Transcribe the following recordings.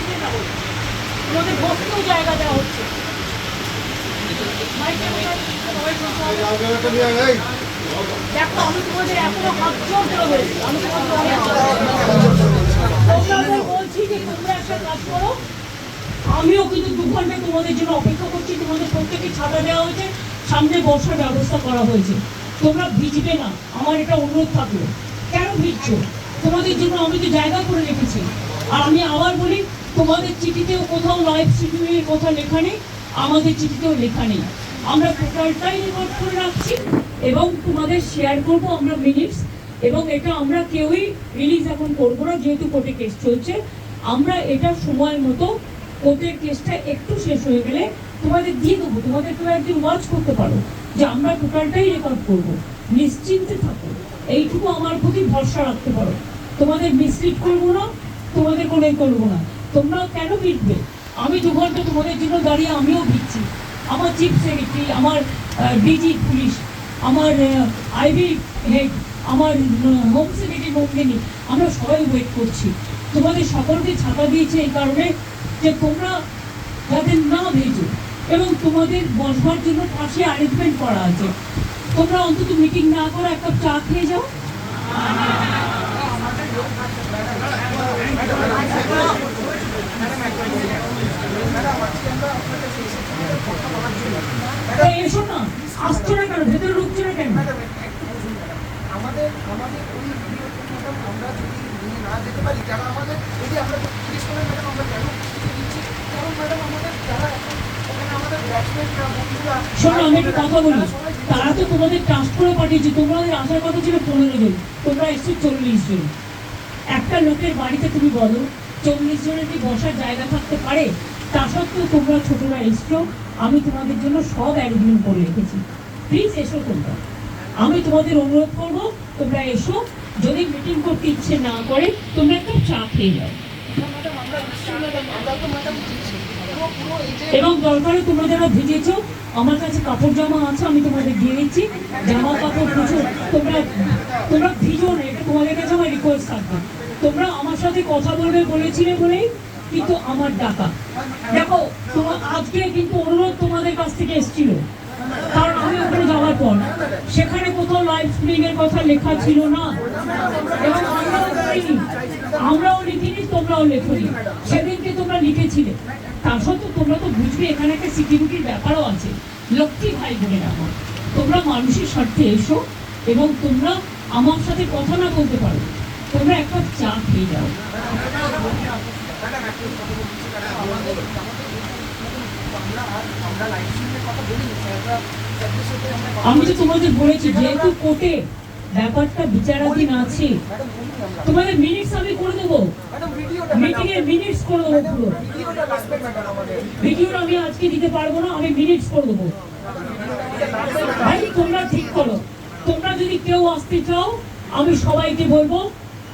বলে তোমাদের বসতেও জায়গা দেওয়া হচ্ছে। একটা কাজ করো। আমিও কিন্তু দু ঘণ্টা তোমাদের জন্য অপেক্ষা করছি। তোমাদের প্রত্যেকে ছাতা দেওয়া হয়েছে। সামনে বসার ব্যবস্থা করা হয়েছে। তোমরা ভিজবে না। আমার এটা অনুরোধ থাকল। কেন ভিজছো? তোমাদের জন্য আমি তো জায়গা করে রেখেছি। আর আমি আবার বলি তোমাদের চিঠিতেও কোথাও লাইভ শিডিউলের কথা লেখা নেই, আমাদের চিঠিতেও লেখা নেই। আমরা টোটালটাই রেকর্ড করে রাখছি এবং তোমাদের শেয়ার করব আমরা মিনিটস এবং এটা আমরা কেউই রিলিজ এখন করব না, যেহেতু কোর্টে কেস চলছে। আমরা এটা সময় মতো কোর্টের কেসটা একটু শেষ হয়ে গেলে তোমাদের দিয়ে দেবো, তোমাদের তো একদিন ওয়াচ করতে পারো যে আমরা টোটালটাই রেকর্ড করব, নিশ্চিন্তে থাকো, এইটুকু আমার প্রতি ভরসা রাখতে পারো। তোমাদের মিসলিড করব না, তোমাদের কোনো করব না। তোমরা কেন ভিড়বে আমি দু ঘণ্টা তোমাদের জন্য দাঁড়িয়ে আমিও ভিড়ছি আমার চিফ সেক্রেটারি আমার ডিজি পুলিশ আমার আইবি হেড আমার হোম সেক্রেটারি নন্দিনী আমরা সবাই ওয়েট করছি। তোমাদের সকলকে ছাতা দিয়েছে এই কারণে যে তোমরা যাতে না ভেজো এবং তোমাদের বসবার জন্য পাশে অ্যারেঞ্জমেন্ট করা আছে। তোমরা অন্তত মিটিং না করে এক কাপ চা খেয়ে যাও। এসো না আসছে না কেন? ভেতরে ঢুকছে না কেন? আমাদের আমাদের ওই ম্যাডাম আমরা যদি নিয়ে না যেতে পারি যারা আমাদের এই আমরা জিজ্ঞেস করেন ম্যাডাম আমরা কেন দিচ্ছি? কারণ ম্যাডাম আমাদের যারা এখন ওখানে আমাদের ব্যাটসম্যানরা বন্ধুরা শোনো আমি একটু কথা বলি। তারা তো তোমাদের ট্রাস্ট করে পাঠিয়েছে। তোমাদের আসার কথা ছিল পনেরো জন। তোমরা এসছো চল্লিশ জন। একটা লোকের বাড়িতে তুমি বলো চল্লিশ জনের কি বসার জায়গা থাকতে পারে? তা সত্ত্বেও তোমরা ছোটরা এসছো, আমি তোমাদের জন্য সব অ্যারেঞ্জমেন্ট করে রেখেছি। প্লিজ এসো তোমরা। আমি তোমাদের অনুরোধ করব, তোমরা এসো। যদি মিটিং করতে ইচ্ছে না করে, তোমরা একটু চা খেয়ে যাও এবং দরকারে তোমরা যারা ভিজেছো, আমার কাছে কাপড় জামা আছে, আমি তোমাদের দিয়ে দিচ্ছি। জামা কাপড় কিছু তোমরা তোমরা ভিজো না, এটা তোমাদের কাছে আমার রিকোয়েস্ট থাকবে। কথা বলবে বলেছিলে বলেই কিন্তু আমার ডাকা। দেখো তোমার আজকে কিন্তু অনুরোধ তোমাদের কাছ থেকে এসেছিল। কারণ আমি ওখানে যাওয়ার পর। সেখানে কোথাও লাইভ স্ট্রিমিং এর কথা লেখা ছিল না। এবং আমরাও করিনি। আমরাও লিখিনি, তোমরাও লেখনি। সেদিনকে তোমরা লিখেছিলে। তা সত্ত্বেও তোমরা তো বুঝবে, এখানে একটা সিকিউরিটির ব্যাপারও আছে। লক্ষ্মী ভাই বলে রাখো তোমরা মানুষের স্বার্থে এসো এবং তোমরা আমার সাথে কথা না বলতে পারো। তোমরা একটা চা খেয়ে যাও। আমি তো তোমাদের বলেছি, যেহেতু কোর্টে ব্যাপারটা বিচারাধীন আছে, তোমাদের মিনিটস আমি করে দেবো। মিটিং মিনিটস করে দেবো পুরো। আমি আজকে দিতে পারব না, আমি মিনিটস করে দেবো। ভাই, তোমরা ঠিক করো। তোমরা যদি কেউ আসতে চাও, আমি সবাইকে বলব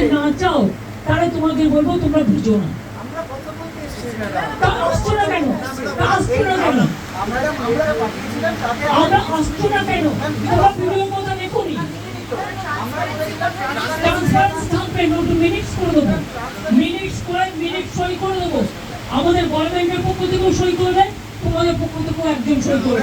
বলতে না চাও তাহলে তোমাদের বলব তোমরা ভিজো না। আসছো না কেন? আসছো না কেন? আমরা পাঠিয়েছিলাম আসছো না কেন? তোমরা ভিডিও কথা আমাদের গভর্নমেন্টের পক্ষ থেকেও সই করবে তোমাদের পক্ষ থেকেও একজন সই করবে।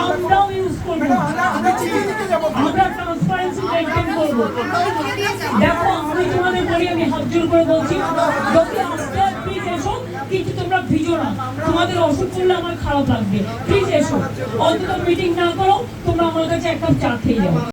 আমরাও ইউজ করব আমরা ট্রান্সপারেন্সি মেনটেন করব। দেখো আমি তোমাদের বলি আমি হাত জোর করে বলছি যদি প্লিজ এসো কিন্তু তোমরা ভিজো না তোমাদের অসুখ করলে আমার খারাপ লাগবে প্লিজ এসো অন্তত মিটিং না করো তোমরা আমার কাছে এক কাপ চা খেয়ে যাও